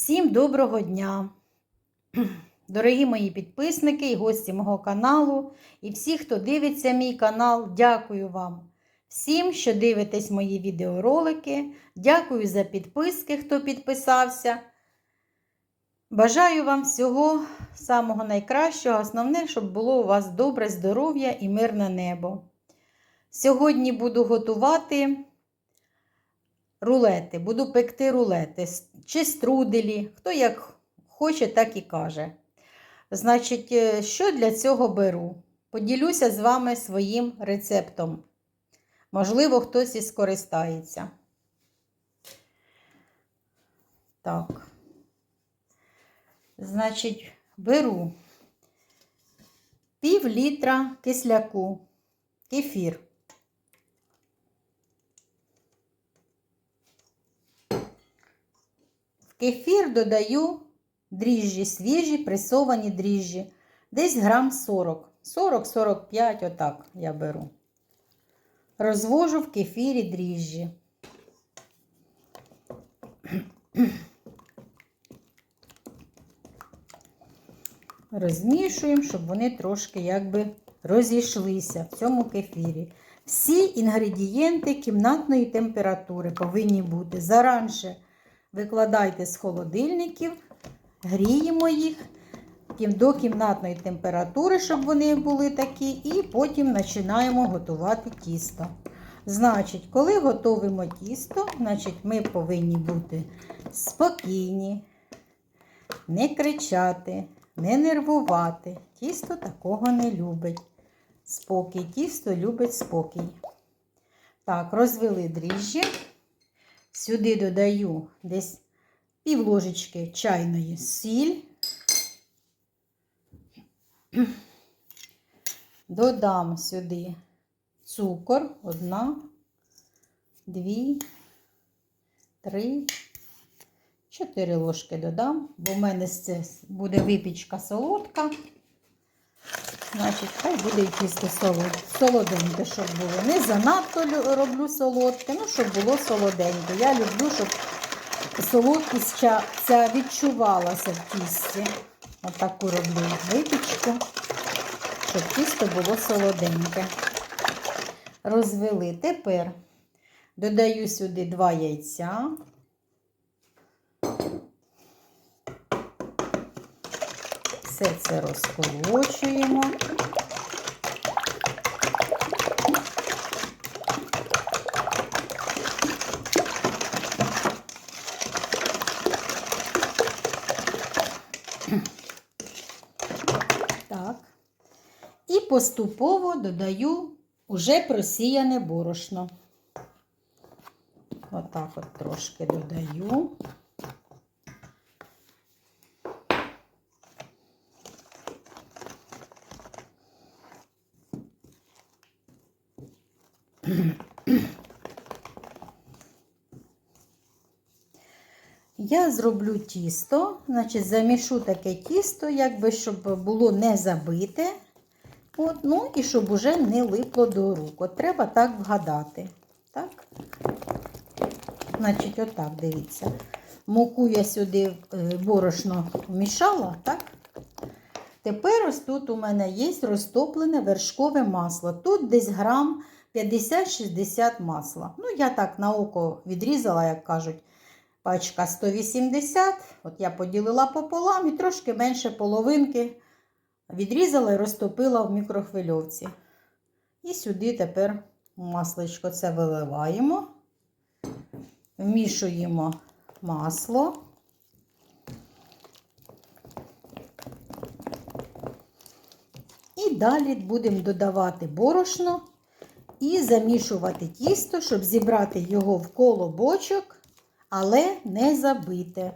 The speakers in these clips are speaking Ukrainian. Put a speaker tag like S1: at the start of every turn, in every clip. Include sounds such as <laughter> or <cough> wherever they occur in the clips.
S1: Всім доброго дня! <clears throat> Дорогі мої підписники і гості мого каналу, і всі, хто дивиться мій канал, дякую вам. Всім, що дивитесь мої відеоролики, дякую за підписки, хто підписався. Бажаю вам всього самого найкращого. Основне, щоб було у вас добре здоров'я і мирне небо. Сьогодні буду готувати рулети, буду пекти рулети чи струделі, хто як хоче, так і каже. Значить, е, що для цього беру? Поділюся з вами своїм рецептом. Можливо, хтось і скористається. Так. Значить, беру пів літра кисляку, кефір. Кефір додаю дріжджі, свіжі, пресовані дріжджі. Десь грам 40. 40-45, отак я беру. Розвожу в кефірі дріжджі. Розмішуємо, щоб вони трошки якби розійшлися в цьому кефірі. Всі інгредієнти кімнатної температури повинні бути. Заранше викладайте з холодильників, гріємо їх до кімнатної температури, щоб вони були такі, і потім починаємо готувати тісто. Значить, коли готуємо тісто, значить ми повинні бути спокійні, не кричати, не нервувати. Тісто такого не любить. Спокій, тісто любить спокій. Так, розвели дріжджі. Сюди додаю десь пів ложечки чайної сіль. Додам сюди цукор, одна, дві, три, чотири ложки додам, бо в мене це буде випічка солодка. Значить, хай буде і тісто солоденьке, щоб було. Не занадто роблю солодке, ну, щоб було солоденьке. Я люблю, щоб солодкість ця відчувалася в тісті. Отаку роблю випічку, щоб тісто було солоденьке. Розвели. Тепер додаю сюди два яйця. Все це розколочуємо. Так. І поступово додаю уже просіяне борошно. Отак от трошки додаю. Я зроблю тісто, значить, замішу таке тісто, якби, щоб було не забите. От, ну і щоб уже не липло до рук. От треба так вгадати. Так? Значить, отак, дивіться. Муку я сюди е, борошно вмішала, так? Тепер ось тут у мене є розтоплене вершкове масло. Тут десь грам 50-60 масла. Ну, я так на око відрізала, як кажуть. Пачка 180, от я поділила пополам і трошки менше половинки відрізала і розтопила в мікрохвильовці. І сюди тепер масличко це виливаємо, вмішуємо масло. І далі будемо додавати борошно і замішувати тісто, щоб зібрати його в коло бочок але не забите.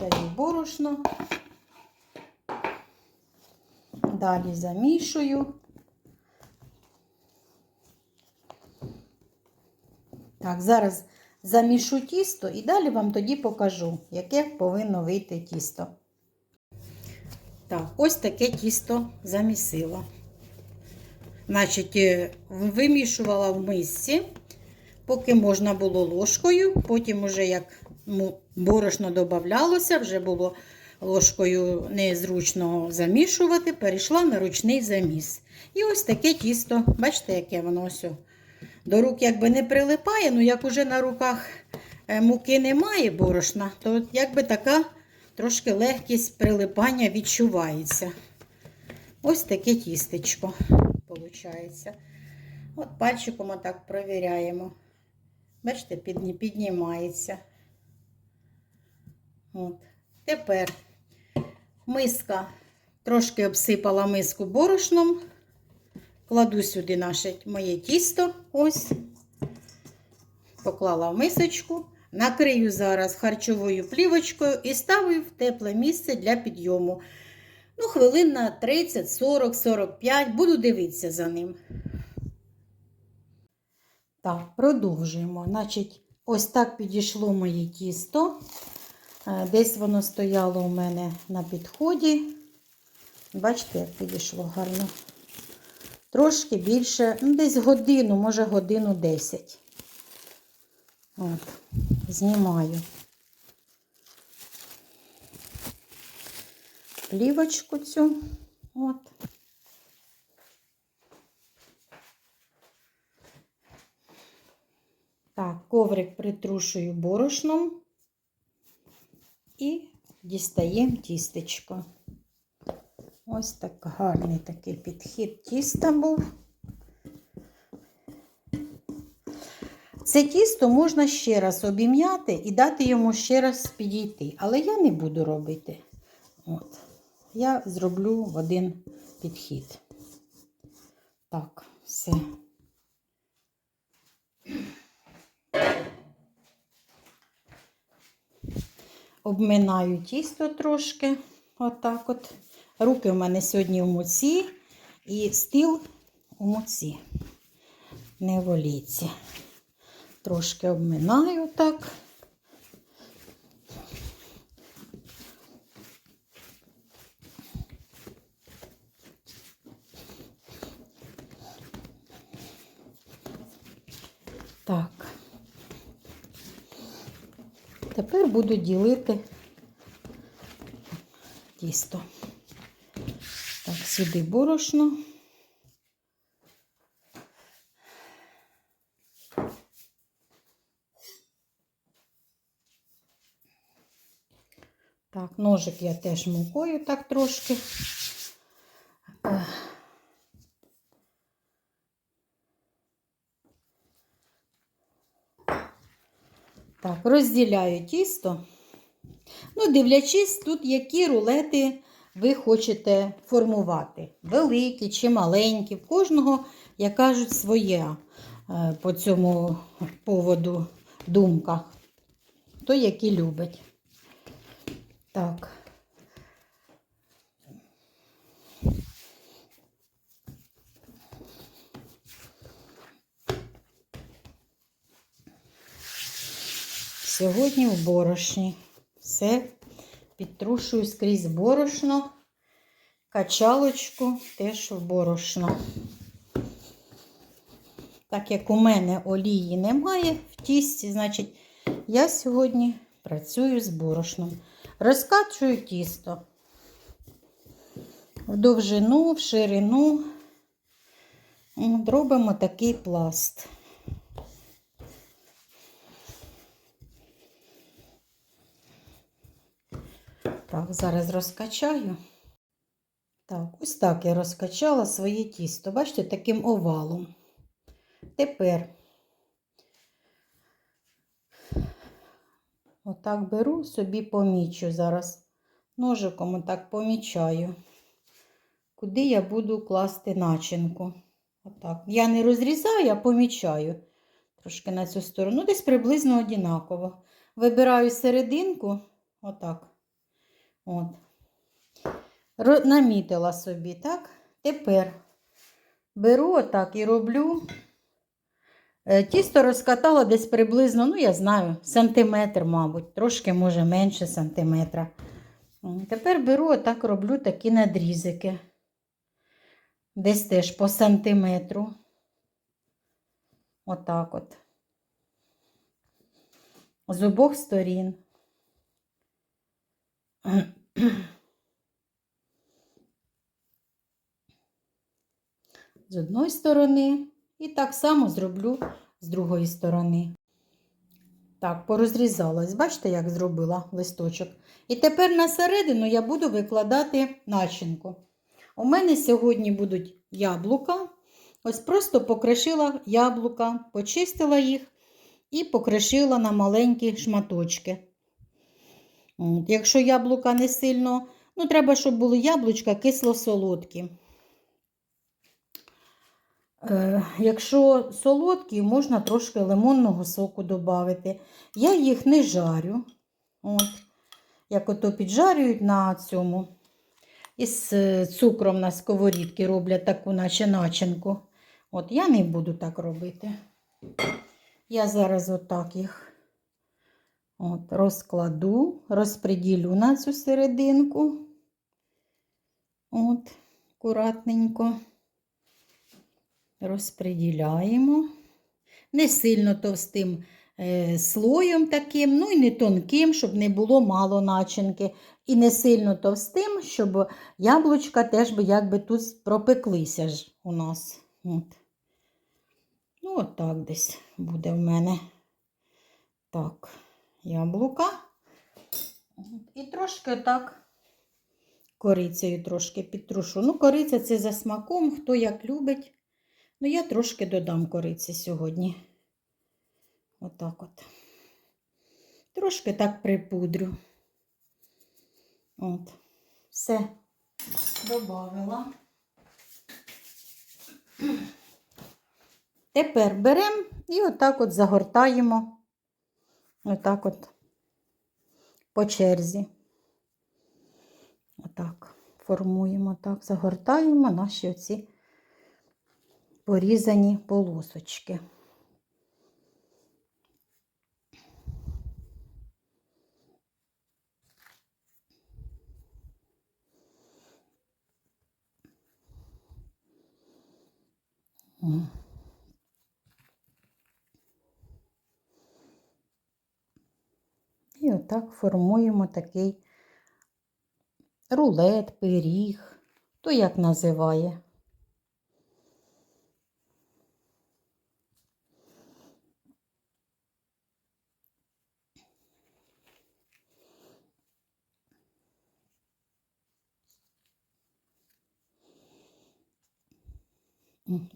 S1: Даю борошно, далі замішую. Так, зараз замішу тісто і далі вам тоді покажу, яке повинно вийти тісто. Так, ось таке тісто замісила. значить, е, вимішувала в мисці, поки можна було ложкою. Потім, уже як борошно додавалося, вже було ложкою незручно замішувати, перейшла на ручний заміс. І ось таке тісто, бачите, яке воно ось. До рук якби не прилипає, ну як уже на руках е, муки немає борошна, то якби така трошки легкість прилипання відчувається. Ось таке тістечко виходить. От пальчиком отак провіряємо. Бачите, піднімається. От. Тепер миска трошки обсипала миску борошном. Кладу сюди наше моє тісто. Ось. Поклала в мисочку. Накрию зараз харчовою плівочкою і ставлю в тепле місце для підйому. Ну, хвилин на 30, 40, 45. Буду дивитися за ним. Так, продовжуємо. Значить, ось так підійшло моє тісто. Е, Десь воно стояло у мене на підході. Бачите, як підійшло гарно. Трошки більше, ну, десь годину, може годину 10. От, знімаю плівочку цю. От. Так, коврик притрушую борошном і дістаємо тістечко. Ось так гарний такий підхід тіста був. Це тісто можна ще раз обім'яти і дати йому ще раз підійти. Але я не буду робити. От. Я зроблю в один підхід. Так, все. Обминаю тісто трошки. Отак от. Руки у мене сьогодні в муці і стіл у муці. Не в. Трошки обминаю так. Так. Тепер буду ділити тісто. Так, сюди борошно. Так, ножик я теж мукою так трошки. Так, розділяю тісто. Ну, дивлячись, тут які рулети ви хочете формувати. Великі чи маленькі. В кожного, як кажуть, своє е, по цьому поводу думка. То, які любить. Так. Сьогодні в борошні. Все підтрушую скрізь борошно, качалочку теж в борошно. Так як у мене олії немає в тісті, значить, я сьогодні працюю з борошном. Розкачую тісто в довжину, в ширину. От, Робимо такий пласт. Так, зараз розкачаю. Так, ось так я розкачала своє тісто. Бачите, таким овалом. Тепер отак беру, собі помічу зараз. Ножиком отак помічаю, куди я буду класти начинку. Отак. Я не розрізаю, а помічаю. Трошки на цю сторону, десь приблизно однаково. Вибираю серединку, отак. От. Намітила собі, так? Тепер беру отак і роблю. Е, Тісто розкатала десь приблизно, ну, я знаю, сантиметр, мабуть, трошки, може, менше сантиметра. Тепер беру отак, роблю такі надрізики. Десь теж по сантиметру. Отак от. З обох сторін. З одної сторони і так само зроблю з другої сторони. Так, порозрізалась. Бачите, як зробила листочок. І тепер на середину я буду викладати начинку. У мене сьогодні будуть яблука. Ось просто покришила яблука, почистила їх і покришила на маленькі шматочки. От, якщо яблука не сильно, ну, треба, щоб були яблучка кисло-солодкі. Е, якщо солодкі, можна трошки лимонного соку додати. Я їх не жарю. От. Як ото піджарюють на цьому. Із е, цукром на сковорідці роблять таку, наче начинку. От я не буду так робити. Я зараз отак їх от, розкладу, розпреділю на цю серединку. От, акуратненько розпреділяємо. Не сильно товстим е, слоєм таким, ну і не тонким, щоб не було мало начинки. І не сильно товстим, щоб яблучка теж би якби тут пропеклися ж у нас. От. Ну, от так десь буде в мене. Так, яблука. І трошки так корицею трошки підтрушу. Ну, кориця це за смаком, хто як любить. Ну, я трошки додам кориці сьогодні. Отак от. Трошки так припудрю. От. Все добавила. Тепер беремо і отак от загортаємо, отак от по черзі. Отак формуємо, так, загортаємо наші оці порізані полосочки. І отак формуємо такий рулет, пиріг, то як називає.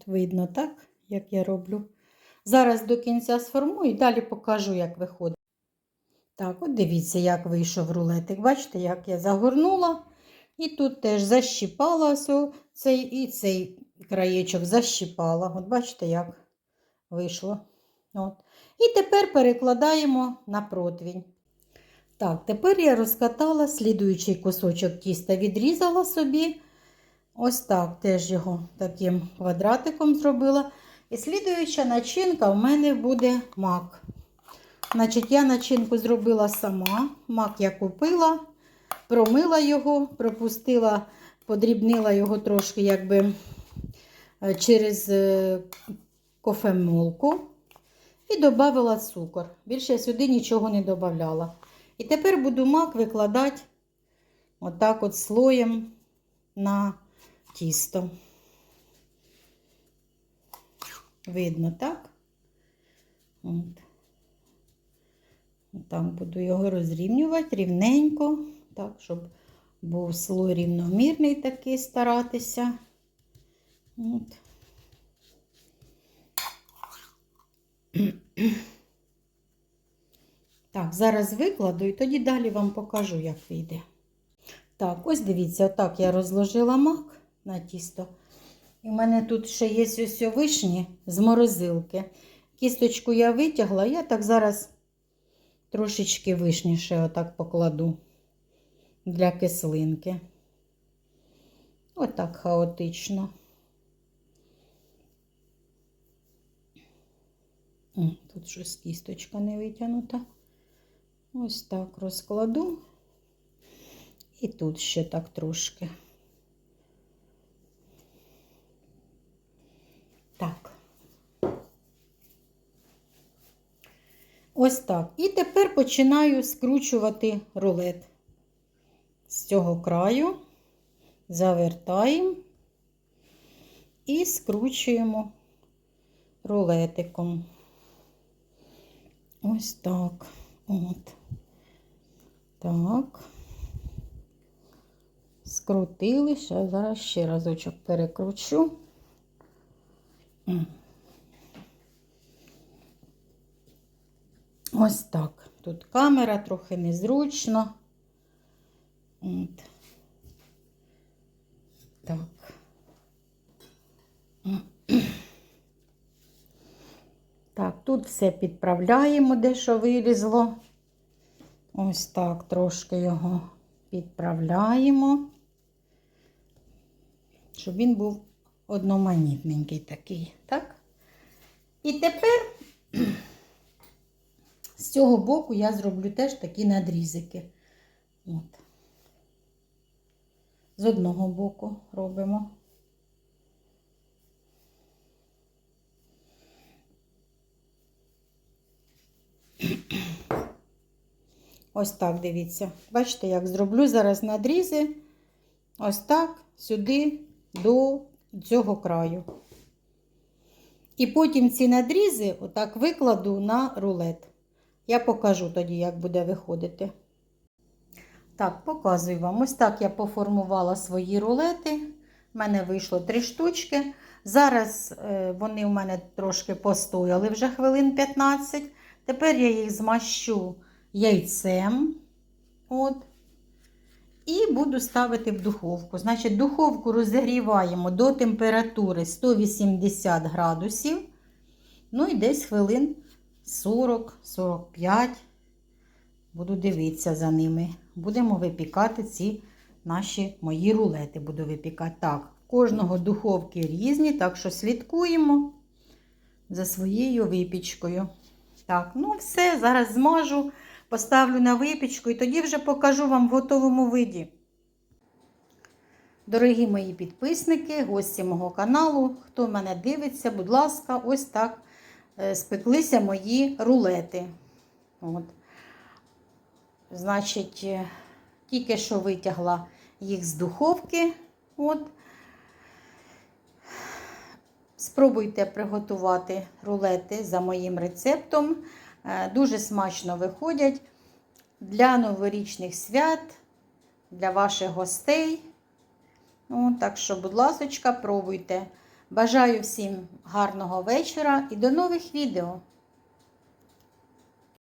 S1: Видно так, як я роблю. Зараз до кінця сформую і далі покажу, як виходить. Так, от дивіться, як вийшов рулетик. Бачите, як я загорнула. І тут теж защіпала ось цей і цей краєчок защіпала. От бачите, як вийшло. От. І тепер перекладаємо на противінь. Так, тепер я розкатала слідуючий кусочок тіста, відрізала собі. Ось так теж його таким квадратиком зробила. І слідуюча начинка в мене буде мак. Значить, я начинку зробила сама. Мак я купила, промила його, пропустила, подрібнила його трошки якби е, через е, кофемолку і додала цукор. Більше я сюди нічого не додавала. І тепер буду мак викладати отак от слоєм на тісто. Видно, так? От. Так буду його розрівнювати рівненько, так, щоб був слой рівномірний такий старатися. От. Так, зараз викладу і тоді далі вам покажу, як вийде. Так, ось дивіться, отак я розложила мак на тісто. І в мене тут ще є ось вишні з морозилки. Кісточку я витягла, я так зараз трошечки вишні ще отак покладу для кислинки. Отак хаотично. Тут щось кісточка не витягнута. Ось так розкладу. І тут ще так трошки. Ось так. І тепер починаю скручувати рулет. З цього краю завертаємо і скручуємо рулетиком. Ось так. От. Так. Скрутили, зараз ще разочок перекручу. Ось так. Тут камера трохи незручно. От. Так. Так, тут все підправляємо, де що вилізло. Ось так трошки його підправляємо, щоб він був одноманітненький такий, так? І тепер з цього боку я зроблю теж такі надрізики. От. З одного боку робимо. Ось так, дивіться. Бачите, як зроблю зараз надрізи. Ось так, сюди, до цього краю. І потім ці надрізи отак викладу на рулет. Я покажу тоді, як буде виходити. Так, показую вам. Ось так я поформувала свої рулети. У мене вийшло три штучки. Зараз е, вони у мене трошки постояли вже хвилин 15. Тепер я їх змащу яйцем. От. І буду ставити в духовку. Значить, духовку розігріваємо до температури 180 градусів. Ну і десь хвилин 40-45. Буду дивитися за ними. Будемо випікати ці наші мої рулети. Буду випікати. Так, кожного духовки різні, так що слідкуємо за своєю випічкою. Так, ну все, зараз змажу, поставлю на випічку і тоді вже покажу вам в готовому виді. Дорогі мої підписники, гості мого каналу, хто мене дивиться, будь ласка, ось так спеклися мої рулети. От. Значить, е, тільки що витягла їх з духовки. От. Спробуйте приготувати рулети за моїм рецептом. Е, Дуже смачно виходять для новорічних свят, для ваших гостей. Ну, так що, будь ласочка, пробуйте. Бажаю всім гарного вечора і до нових відео!